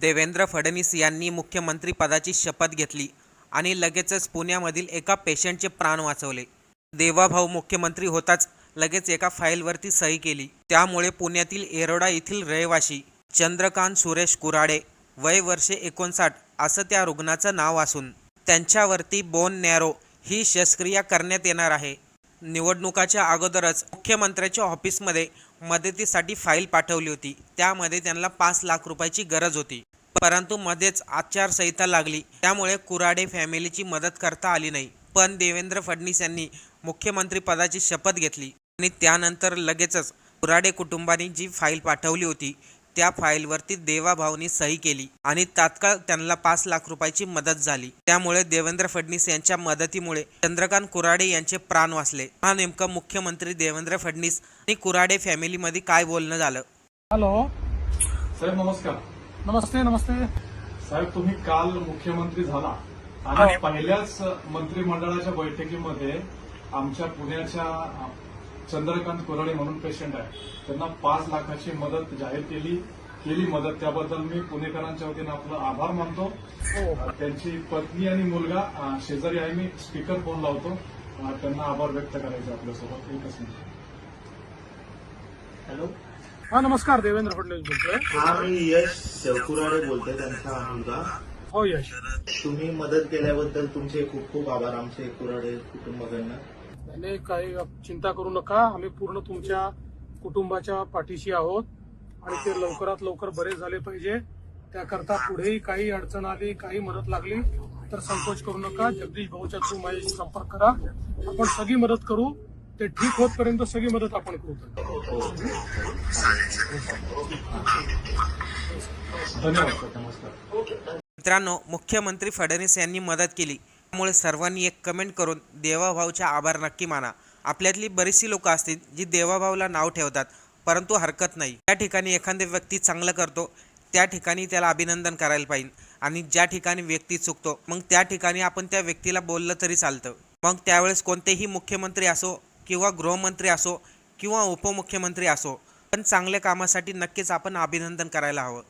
देवेंद्र फडणवीस यांनी मुख्यमंत्रीपदाची शपथ घेतली आणि लगेचच पुण्यामधील एका पेशंटचे प्राण वाचवले. देवाभाऊ मुख्यमंत्री होताच लगेच एका फाईलवरती सही केली. त्यामुळे पुण्यातील एरोडा येथील रहिवाशी चंद्रकांत सुरेश कुराडे वय वर्षे एकोणसाठ असं त्या रुग्णाचं नाव असून त्यांच्यावरती बोन नॅरो ही शस्त्रक्रिया करण्यात येणार आहे. निवडणुकाच्या अगोदरच मुख्यमंत्र्याच्या ऑफिसमध्ये मदतीसाठी फाईल पाठवली होती. त्यामध्ये त्यांना पाच लाख रुपयाची गरज होती. परंतु मध्येच आचारसंहिता लागली. त्यामुळे कुराडे फॅमिलीची मदत करता आली नाही. पण देवेंद्र फडणवीस यांनी मुख्यमंत्री पदाची शपथ घेतली. आणि त्यानंतर लगेचच कुराडे कुटुंबाने जी फाईल पाठवली होती त्या फाईलवरती देवाभाऊनी सही केली आणि तात्काळ त्यांना पाच लाख रुपयाची मदत झाली. त्यामुळे देवेंद्र फडणवीस यांच्या मदतीमुळे चंद्रकांत कुराडे यांचे प्राण वाचले. हा नेमकं मुख्यमंत्री देवेंद्र फडणवीस आणि कुराडे फॅमिलीमध्ये काय बोलणं झालं? हॅलो. साहेब नमस्कार. नमस्ते नमस्ते. साहेब तुम्ही काल मुख्यमंत्री झाला. आणि पहिल्याच मंत्रिमंडळाच्या बैठकीमध्ये आमच्या पुण्याच्या चंद्रकांत कुराडे म्हणून पेशंट आहे. त्यांना पाच लाखाची मदत जाहीर केली. केली मदत त्याबद्दल मी पुणेकरांच्या वतीनं आपलं आभार मानतो. हो. त्यांची पत्नी आणि मुलगा शेजारी आहे. मी स्पीकर फोन लावतो. त्यांना आभार व्यक्त करायचे आपल्यासोबत. एकच मिनिट. हॅलो. हा नमस्कार देवेंद्र फडणवीस बोलतोय. हा मी यश शेवकुराडे बोलतोय त्यांचा मुलगा. हो यश. तुम्ही मदत केल्याबद्दल तुमचे खूप खूप आभार. आमचे कुराडे कुटुंबाकडनं. नाही काही चिंता करू नका. आम्ही पूर्ण तुमच्या कुटुंबाच्या पाठीशी आहोत आणि ते लवकरात लवकर बरे झाले पाहिजे. त्याकरता पुढेही काही अडचण आली काही मदत लागली तर संकोच करू नका. जगदीश भाऊच्या थ्रू माझ्याशी संपर्क करा. आपण सगळी मदत करू. ते ठीक होतपर्यंत सगळी मदत आपण करू. धन्यवाद. मित्रांनो मुख्यमंत्री फडणवीस यांनी मदत केली. त्यामुळे सर्वांनी एक कमेंट करून देवाभाऊच्या आभार नक्की माना. आपल्यातली बरीचशी लोकं असतील जी देवाभाऊला नाव ठेवतात परंतु हरकत नाही. त्या ठिकाणी एखादी व्यक्ती चांगलं करतो त्या ठिकाणी त्याला अभिनंदन करायला पाहिजे आणि ज्या ठिकाणी व्यक्ती चुकतो मग त्या ठिकाणी आपण त्या व्यक्तीला बोललं तरी चालतं. मग त्यावेळेस कोणतेही मुख्यमंत्री असो किंवा गृहमंत्री असो किंवा उपमुख्यमंत्री असो पण चांगल्या कामासाठी नक्कीच आपण अभिनंदन करायला हवं.